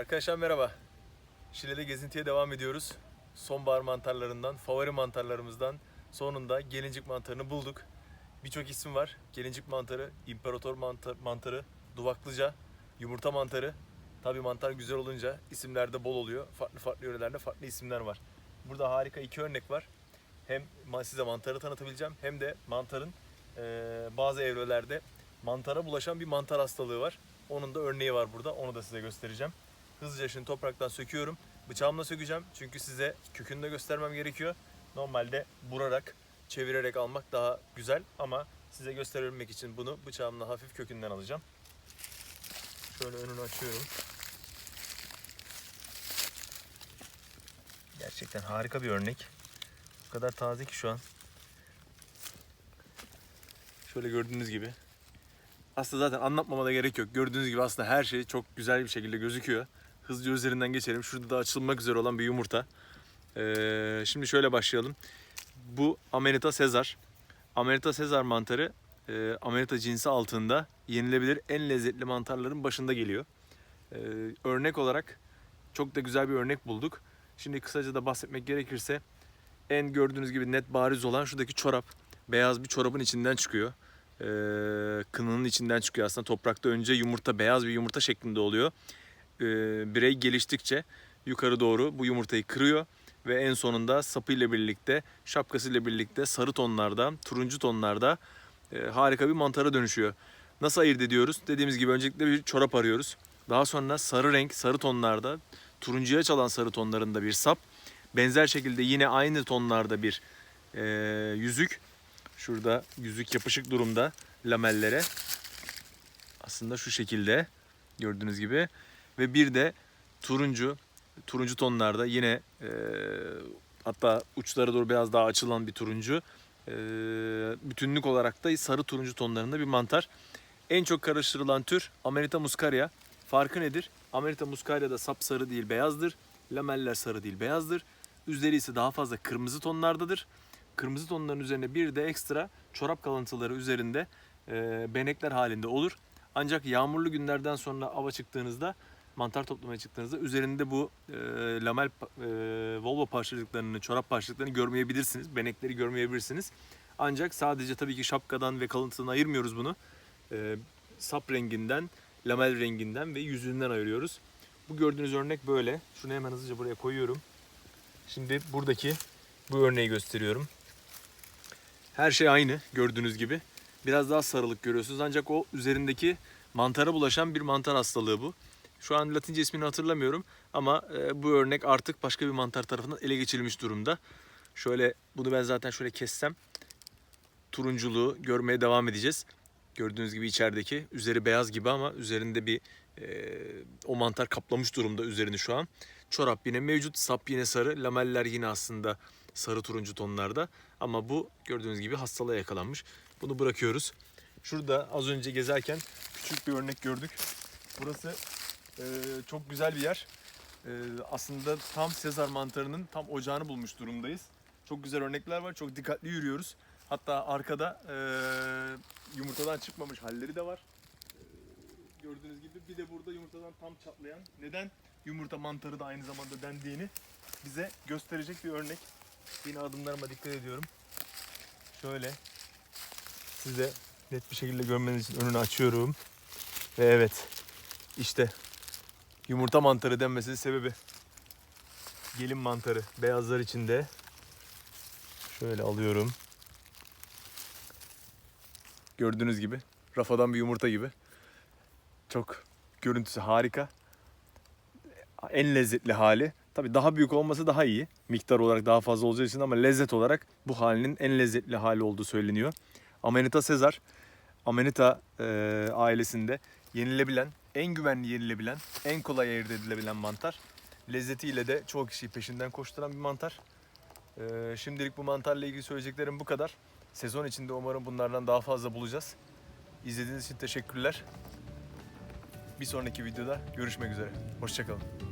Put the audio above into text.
Arkadaşlar merhaba. Şile'de gezintiye devam ediyoruz. Sonbahar mantarlarından, favori mantarlarımızdan sonunda gelincik mantarını bulduk. Birçok isim var. Gelincik mantarı, imparator mantar, mantarı, duvaklıca, yumurta mantarı. Tabii mantar güzel olunca isimler de bol oluyor. Farklı farklı yörelerde farklı isimler var. Burada harika iki örnek var. Hem size mantarı tanıtabileceğim hem de mantarın eee, bazı evrelerde mantara bulaşan bir mantar hastalığı var. Onun da örneği var burada. Onu da size göstereceğim. Hızlıca şimdi topraktan söküyorum. Bıçağımla sökeceğim. Çünkü size kökünü de göstermem gerekiyor. Normalde burarak, çevirerek almak daha güzel ama size gösterebilmek için bunu bıçağımla hafif kökünden alacağım. Şöyle önünü açıyorum. Gerçekten harika bir örnek. O kadar taze ki şu an. Şöyle gördüğünüz gibi. Aslında zaten anlatmama da gerek yok. Gördüğünüz gibi aslında her şey çok güzel bir şekilde gözüküyor. Hızlıca üzerinden geçelim. Şurada da açılmak üzere olan bir yumurta. Ee, şimdi şöyle başlayalım. Bu Amanita Sezar. Amanita Sezar mantarı e, Amanita cinsi altında yenilebilir en lezzetli mantarların başında geliyor. Ee, örnek olarak çok da güzel bir örnek bulduk. Şimdi kısaca da bahsetmek gerekirse en gördüğünüz gibi net bariz olan şuradaki çorap. Beyaz bir çorabın içinden çıkıyor. Ee, kınının içinden çıkıyor aslında. Toprakta önce yumurta beyaz bir yumurta şeklinde oluyor. Ee, birey geliştikçe yukarı doğru bu yumurtayı kırıyor ve en sonunda sapıyla birlikte, şapkasıyla birlikte sarı tonlarda, turuncu tonlarda e, harika bir mantara dönüşüyor. Nasıl ayırt ediyoruz? Dediğimiz gibi öncelikle bir çorap arıyoruz. Daha sonra sarı renk, sarı tonlarda, turuncuya çalan sarı tonlarında bir sap. Benzer şekilde yine aynı tonlarda bir e, yüzük. Şurada yüzük yapışık durumda lamellere. Aslında şu şekilde gördüğünüz gibi. Ve bir de turuncu, turuncu tonlarda yine e, hatta uçlara doğru biraz daha açılan bir turuncu. E, bütünlük olarak da sarı turuncu tonlarında bir mantar. En çok karıştırılan tür Amanita muscaria. Farkı nedir? Amanita muscaria'da sap sarı değil beyazdır. Lameller sarı değil beyazdır. Üzeri ise daha fazla kırmızı tonlardadır. Kırmızı tonların üzerine bir de ekstra çorap kalıntıları üzerinde e, benekler halinde olur. Ancak yağmurlu günlerden sonra ava çıktığınızda mantar toplamaya çıktığınızda üzerinde bu e, lamel e, Volvo parçacıklarını, çorap parçacıklarını görmeyebilirsiniz. Benekleri görmeyebilirsiniz. Ancak sadece tabii ki şapkadan ve kalıntıdan ayırmıyoruz bunu. E, sap renginden, lamel renginden ve yüzünden ayırıyoruz. Bu gördüğünüz örnek böyle. Şunu hemen hızlıca buraya koyuyorum. Şimdi buradaki bu örneği gösteriyorum. Her şey aynı gördüğünüz gibi. Biraz daha sarılık görüyorsunuz ancak o üzerindeki mantara bulaşan bir mantar hastalığı bu. Şu an Latince ismini hatırlamıyorum ama e, bu örnek artık başka bir mantar tarafından ele geçirilmiş durumda. Şöyle bunu ben zaten şöyle kessem turunculuğu görmeye devam edeceğiz. Gördüğünüz gibi içerideki üzeri beyaz gibi ama üzerinde bir e, o mantar kaplamış durumda üzerini şu an. Çorap yine mevcut, sap yine sarı, lameller yine aslında sarı turuncu tonlarda. Ama bu gördüğünüz gibi hastalığa yakalanmış. Bunu bırakıyoruz. Şurada az önce gezerken küçük bir örnek gördük. Burası e, çok güzel bir yer. E, aslında tam Sezar mantarının tam ocağını bulmuş durumdayız. Çok güzel örnekler var. Çok dikkatli yürüyoruz. Hatta arkada e, yumurtadan çıkmamış halleri de var. E, gördüğünüz gibi bir de burada yumurtadan tam çatlayan neden yumurta mantarı da aynı zamanda dendiğini bize gösterecek bir örnek. Yine adımlarıma dikkat ediyorum. Şöyle size net bir şekilde görmeniz için önünü açıyorum. Ve evet işte yumurta mantarı denmesinin sebebi gelin mantarı beyazlar içinde. Şöyle alıyorum. Gördüğünüz gibi rafadan bir yumurta gibi. Çok görüntüsü harika. En lezzetli hali. Tabii daha büyük olması daha iyi. Miktar olarak daha fazla olacağı için ama lezzet olarak bu halinin en lezzetli hali olduğu söyleniyor. Amanita Sezar, Amanita e, ailesinde yenilebilen, en güvenli yenilebilen, en kolay ayırt edilebilen mantar. Lezzetiyle de çoğu kişiyi peşinden koşturan bir mantar. E, şimdilik bu mantarla ilgili söyleyeceklerim bu kadar. Sezon içinde umarım bunlardan daha fazla bulacağız. İzlediğiniz için teşekkürler. Bir sonraki videoda görüşmek üzere. Hoşçakalın.